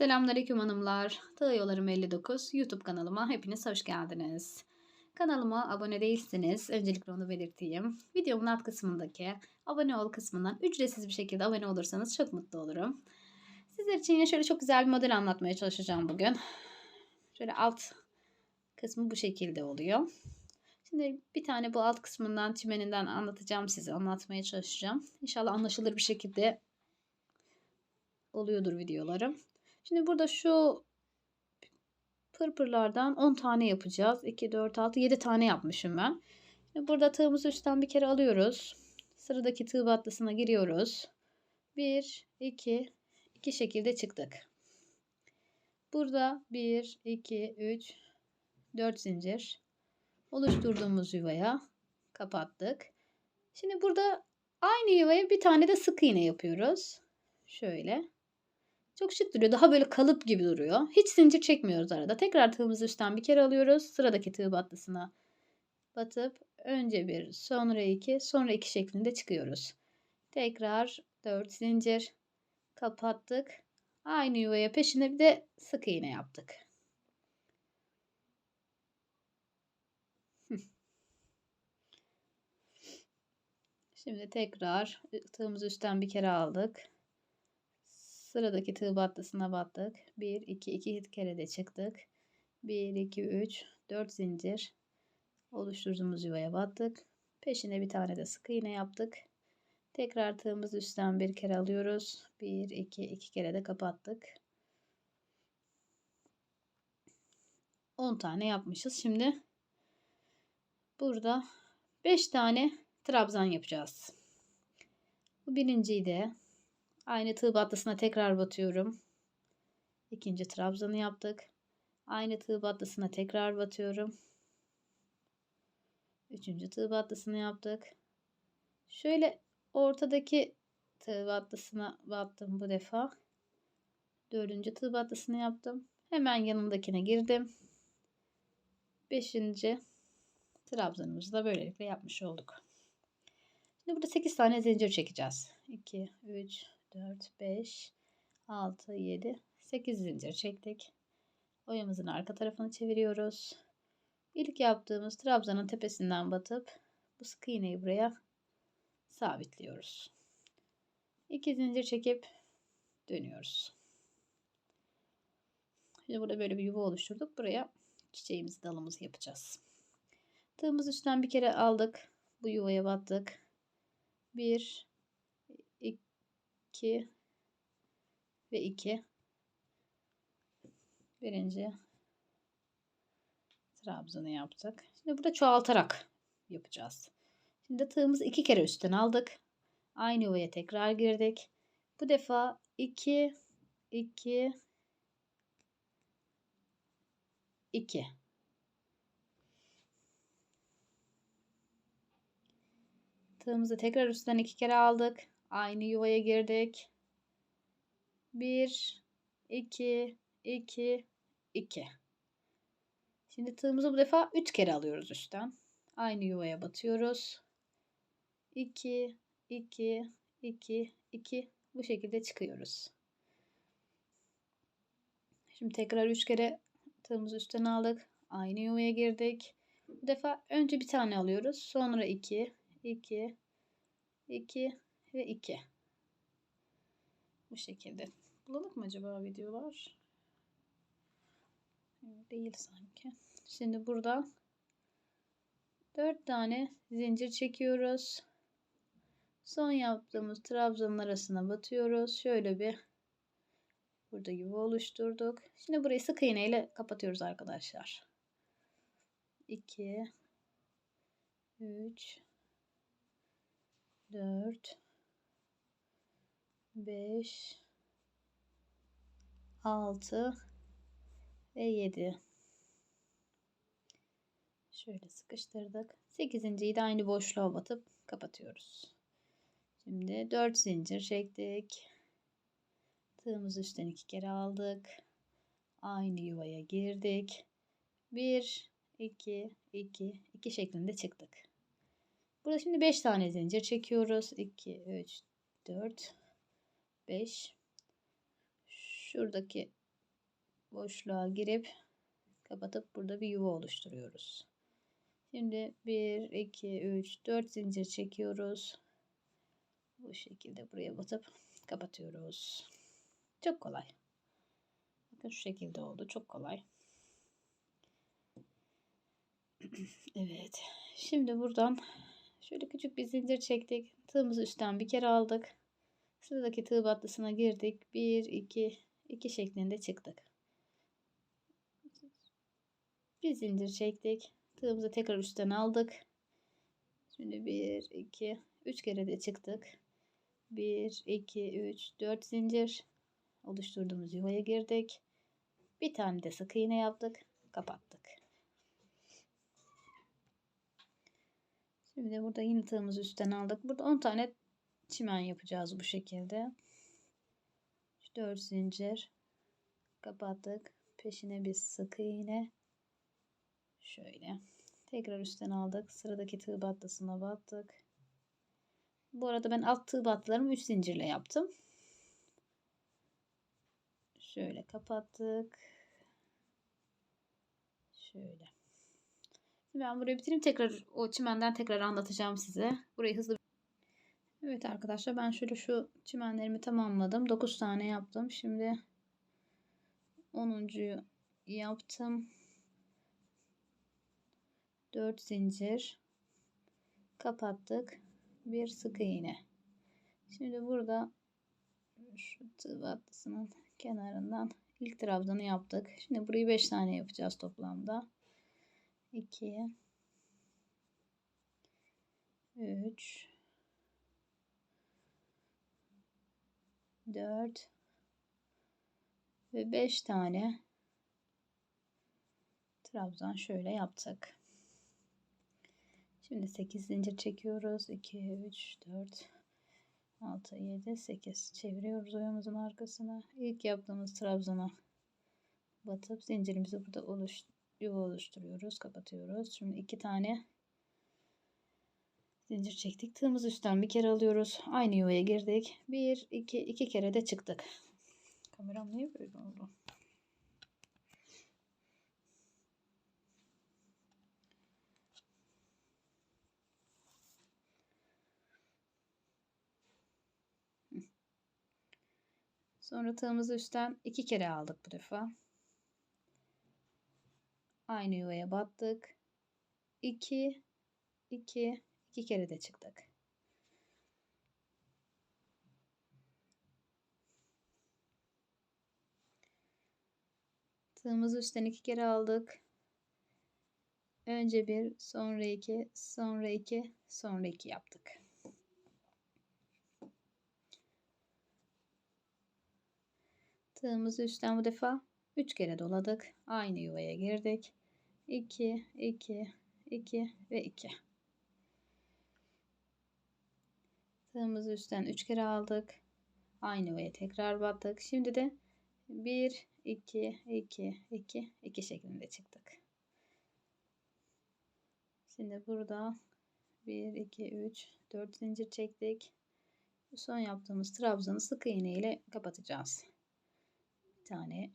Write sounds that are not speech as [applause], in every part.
Selamünaleyküm hanımlar. Tığ Yollarım 59 YouTube kanalıma hepiniz hoş geldiniz. Kanalıma abone değilseniz öncelikle onu belirteyim. Videomun alt kısmındaki abone ol kısmından ücretsiz bir şekilde abone olursanız çok mutlu olurum. Sizler için yine şöyle çok güzel bir model anlatmaya çalışacağım bugün. Şöyle alt kısmı bu şekilde oluyor. Şimdi bir tane bu alt kısmından çimeninden anlatacağım size anlatmaya çalışacağım. İnşallah anlaşılır bir şekilde oluyordur videolarım. Şimdi burada şu pırpırlardan 10 tane yapacağız. 2, 4, 6, 7 tane yapmışım ben. Şimdi burada tığımızı üstten bir kere alıyoruz. Sıradaki tığ battısına giriyoruz. 1, 2, 2 şekilde çıktık. Burada 1, 2, 3, 4 zincir oluşturduğumuz yuvaya kapattık. Şimdi burada aynı yuvaya bir tane de sık iğne yapıyoruz. Şöyle. Çok şık duruyor. Daha böyle kalıp gibi duruyor. Hiç zincir çekmiyoruz arada. Tekrar tığımızı üstten bir kere alıyoruz. Sıradaki tığ battısına batıp önce bir, sonra iki, sonra iki şeklinde çıkıyoruz. Tekrar 4 zincir kapattık. Aynı yuvaya peşine bir de sık iğne yaptık. Şimdi tekrar tığımızı üstten bir kere aldık. Sıradaki tığ battısına battık. 1, 2, 2 kere de çıktık. 1, 2, 3, 4 zincir oluşturduğumuz yuvaya battık. Peşine bir tane de sık iğne yaptık. Tekrar tığımızı üstten bir kere alıyoruz. 1, 2, 2 kere de kapattık. 10 tane yapmışız. Şimdi burada 5 tane trabzan yapacağız. Bu birinciyi de Aynı tığ battısına tekrar batıyorum. İkinci trabzanı yaptık. Aynı tığ battısına tekrar batıyorum. Üçüncü tığ battısını yaptık. Şöyle ortadaki tığ battısına battım bu defa. Dördüncü tığ battısını yaptım. Hemen yanındakine girdim. Beşinci trabzanımızı da böylelikle yapmış olduk. Şimdi burada 8 tane zincir çekeceğiz. 2, 3, 4, 5, 6, 7, 8 zincir çektik. Oyamızın arka tarafını çeviriyoruz. İlk yaptığımız trabzanın tepesinden batıp bu sık iğneyi buraya sabitliyoruz. 2 zincir çekip dönüyoruz. Şimdi burada böyle bir yuva oluşturduk. Buraya çiçeğimizi dalımızı yapacağız. Tığımız üstten bir kere aldık. Bu yuvaya battık. 1 2 ve 2 birinci trabzanı yaptık. Şimdi burada çoğaltarak yapacağız. Şimdi tığımızı iki kere üstten aldık. Aynı yuvaya tekrar girdik. Bu defa 2 2 2 Tığımızı tekrar üstten iki kere aldık. Aynı yuvaya girdik. 1 2 2 2 Şimdi tığımızı bu defa 3 kere alıyoruz üstten. Aynı yuvaya batıyoruz. 2 2 2 2 bu şekilde çıkıyoruz. Şimdi tekrar 3 kere tığımızı üstten aldık. Aynı yuvaya girdik. Bu defa önce bir tane alıyoruz. Sonra 2 2 2 ve 2. Bu şekilde. Bulalım mı acaba videolar? Değil sanki. Şimdi burada 4 tane zincir çekiyoruz. Son yaptığımız trabzanın arasına batıyoruz. Şöyle bir burada yuva oluşturduk. Şimdi burayı sık iğne ile kapatıyoruz arkadaşlar. 2 3 4 5 6 ve 7 şöyle sıkıştırdık. 8.yi de aynı boşluğa batıp kapatıyoruz. Şimdi 4 zincir çektik. Tığımızı üstten iki kere aldık. Aynı yuvaya girdik. 1 2 2 2 şeklinde çıktık. Burada şimdi 5 tane zincir çekiyoruz. 2 3 4 5 şuradaki boşluğa girip kapatıp burada bir yuva oluşturuyoruz. Şimdi 1, 2, 3, 4 zincir çekiyoruz. Bu şekilde buraya batıp kapatıyoruz. Çok kolay. Bakın şu şekilde oldu. Çok kolay. [clears throat] evet. Şimdi buradan şöyle küçük bir zincir çektik. Tığımızı üstten bir kere aldık. Sıradaki tığ battısına girdik. 1, 2, 2 şeklinde çıktık. Bir zincir çektik. Tığımızı tekrar üstten aldık. Şimdi 1, 2, 3 kere de çıktık. 1, 2, 3, 4 zincir oluşturduğumuz yuvaya girdik. Bir tane de sık iğne yaptık. Kapattık. Şimdi burada yine tığımızı üstten aldık. Burada 10 tane çimen yapacağız bu şekilde. 4 zincir kapattık. Peşine bir sık iğne. Şöyle. Tekrar üstten aldık. Sıradaki tığ battısına battık. Bu arada ben alt tığ battılarımı 3 zincirle yaptım. Şöyle kapattık. Şöyle. Ben burayı bitireyim. Tekrar o çimenden tekrar anlatacağım size. Burayı hızlı Evet arkadaşlar ben şöyle şu çimenlerimi tamamladım. 9 tane yaptım. Şimdi 10'uncuyu yaptım. 4 zincir kapattık. Bir sık iğne. Şimdi burada şu tığ battısının kenarından ilk trabzanı yaptık. Şimdi burayı 5 tane yapacağız toplamda. 2 3 4 ve 5 tane trabzan şöyle yaptık. Şimdi 8 zincir çekiyoruz. 2 3 4 6 7 8 çeviriyoruz oyamızın arkasına. İlk yaptığımız trabzana batıp zincirimizi burada oluş yuva oluşturuyoruz, kapatıyoruz. Şimdi iki tane zincir çektik. Tığımızı üstten bir kere alıyoruz. Aynı yuvaya girdik. Bir, iki, iki kere de çıktık. Kameram niye böyle oldu? Sonra tığımızı üstten iki kere aldık bu defa. Aynı yuvaya battık. 2 2 2 kere de çıktık. Tığımızı üstten iki kere aldık. Önce bir, sonra iki, sonra iki, sonra iki yaptık. Tığımızı üstten bu defa 3 kere doladık. Aynı yuvaya girdik. 2, 2, 2 ve 2. Tığımızı üstten 3 kere aldık. Aynı yuvaya tekrar battık. Şimdi de 1, 2, 2, 2, 2 şeklinde çıktık. Şimdi burada 1, 2, 3, 4 zincir çektik. Son yaptığımız trabzanı sık iğne ile kapatacağız tane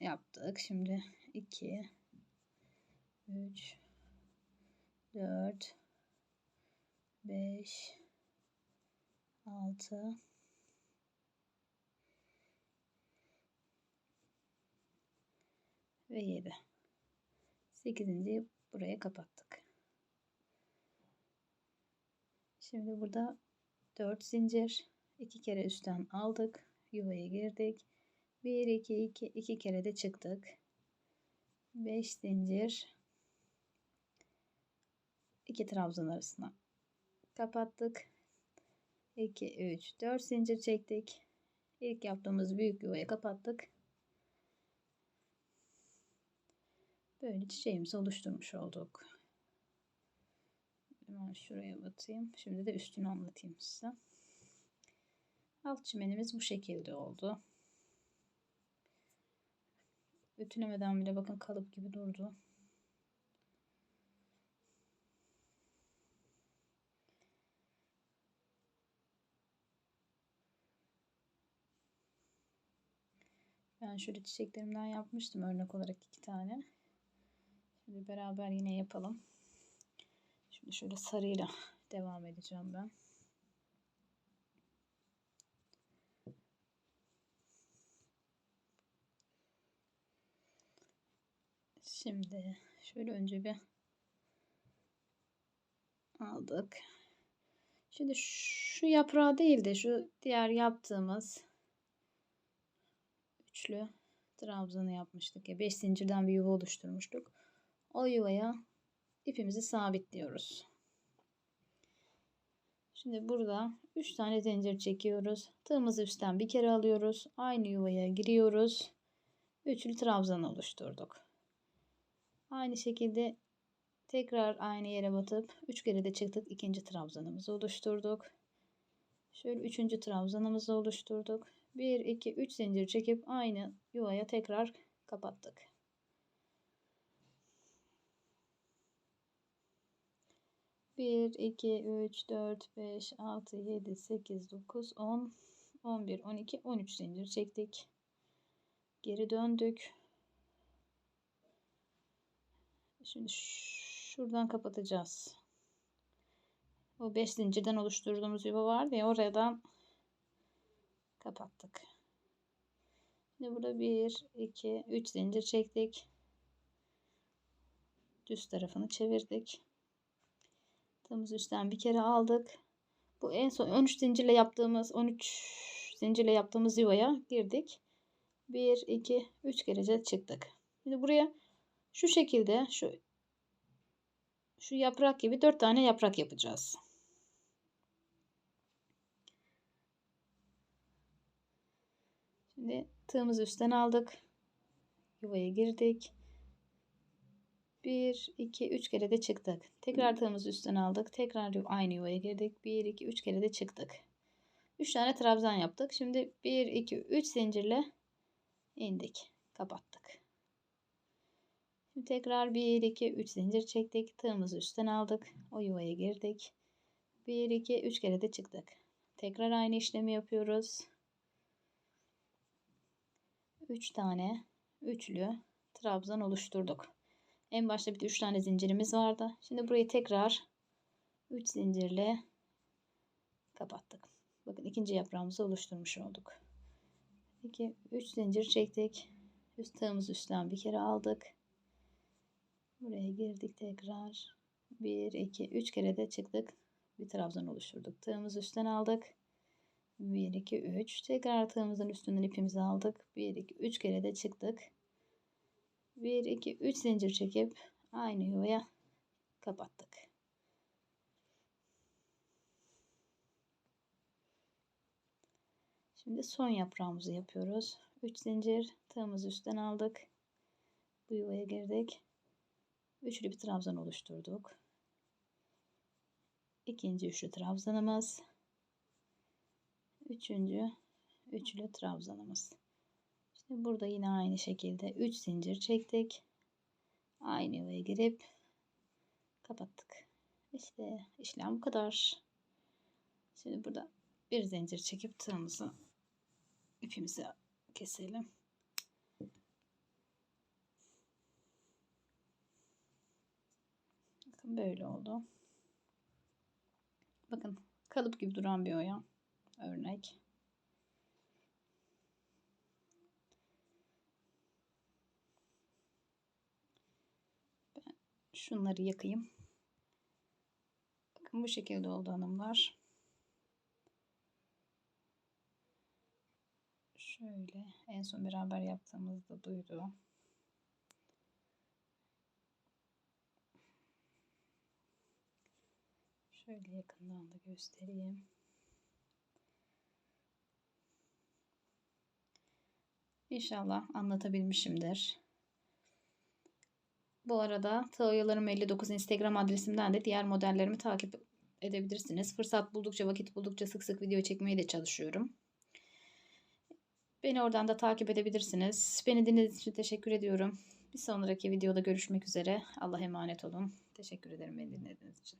yaptık. Şimdi 2 3 4 5 6 ve 7 8. buraya kapattık. Şimdi burada 4 zincir 2 kere üstten aldık. Yuvaya girdik. 1 2 2 2 kere de çıktık. 5 zincir 2 trabzan arasına kapattık. 2 3 4 zincir çektik. İlk yaptığımız büyük yuvayı kapattık. Böyle çiçeğimizi oluşturmuş olduk. Hemen şuraya batayım. Şimdi de üstünü anlatayım size. Alt çimenimiz bu şekilde oldu. Ütülemeden bile bakın kalıp gibi durdu. Ben şöyle çiçeklerimden yapmıştım örnek olarak iki tane. Şimdi beraber yine yapalım. Şimdi şöyle sarıyla [laughs] devam edeceğim ben. Şimdi şöyle önce bir aldık. Şimdi şu yaprağı değil de şu diğer yaptığımız üçlü trabzanı yapmıştık ya. 5 zincirden bir yuva oluşturmuştuk. O yuvaya ipimizi sabitliyoruz. Şimdi burada 3 tane zincir çekiyoruz. Tığımızı üstten bir kere alıyoruz. Aynı yuvaya giriyoruz. Üçlü trabzan oluşturduk. Aynı şekilde tekrar aynı yere batıp 3 kere de çıktık. ikinci trabzanımızı oluşturduk. Şöyle üçüncü trabzanımızı oluşturduk. 1, 2, 3 zincir çekip aynı yuvaya tekrar kapattık. Bir, iki, üç, dört, beş, altı, yedi, sekiz, dokuz, on, on bir, on iki, on üç zincir çektik. Geri döndük. Şimdi şuradan kapatacağız. O 5 zincirden oluşturduğumuz yuva vardı ya oradan kapattık. Şimdi burada 1, 2, 3 zincir çektik. Düz tarafını çevirdik. Tığımız üstten bir kere aldık. Bu en son 13 zincirle yaptığımız 13 zincirle yaptığımız yuvaya girdik. 1, 2, 3 kerece çıktık. Şimdi buraya şu şekilde şu şu yaprak gibi 4 tane yaprak yapacağız. Şimdi tığımızı üstten aldık. Yuvaya girdik. 1, 2, 3 kere de çıktık. Tekrar tığımızı üstten aldık. Tekrar aynı yuvaya girdik. 1, 2, 3 kere de çıktık. 3 tane trabzan yaptık. Şimdi 1, 2, 3 zincirle indik. Kapattık. Şimdi tekrar 1, 2, 3 zincir çektik. Tığımızı üstten aldık. O yuvaya girdik. 1, 2, 3 kere de çıktık. Tekrar aynı işlemi yapıyoruz. 3 tane üçlü trabzan oluşturduk. En başta bir de 3 tane zincirimiz vardı. Şimdi burayı tekrar 3 zincirle kapattık. Bakın ikinci yaprağımızı oluşturmuş olduk. 2 3 zincir çektik. Üst tığımızı üstten bir kere aldık. Buraya girdik tekrar. 1 2 3 kere de çıktık. Bir trabzan oluşturduk. Tığımızı üstten aldık. 1 2 3 tekrar tığımızın üstünden ipimizi aldık. 1 2 3 kere de çıktık. 1 2 3 zincir çekip aynı yuvaya kapattık. Şimdi son yaprağımızı yapıyoruz. 3 zincir tığımızı üstten aldık. Bu yuvaya girdik. Üçlü bir trabzan oluşturduk. İkinci üçlü trabzanımız. Üçüncü üçlü trabzanımız. Şimdi burada yine aynı şekilde 3 zincir çektik. Aynı yuvaya girip kapattık. İşte işlem bu kadar. Şimdi burada bir zincir çekip tığımızı ipimizi keselim. Bakın böyle oldu. Bakın kalıp gibi duran bir oya örnek. Ben şunları yakayım. Bakın bu şekilde oldu hanımlar. Şöyle en son beraber yaptığımızda buydu. Şöyle yakından da göstereyim. İnşallah anlatabilmişimdir. Bu arada Tağyalarım 59 Instagram adresimden de diğer modellerimi takip edebilirsiniz. Fırsat buldukça, vakit buldukça sık sık video çekmeye de çalışıyorum. Beni oradan da takip edebilirsiniz. Beni dinlediğiniz için teşekkür ediyorum. Bir sonraki videoda görüşmek üzere. Allah'a emanet olun. Teşekkür ederim beni dinlediğiniz için.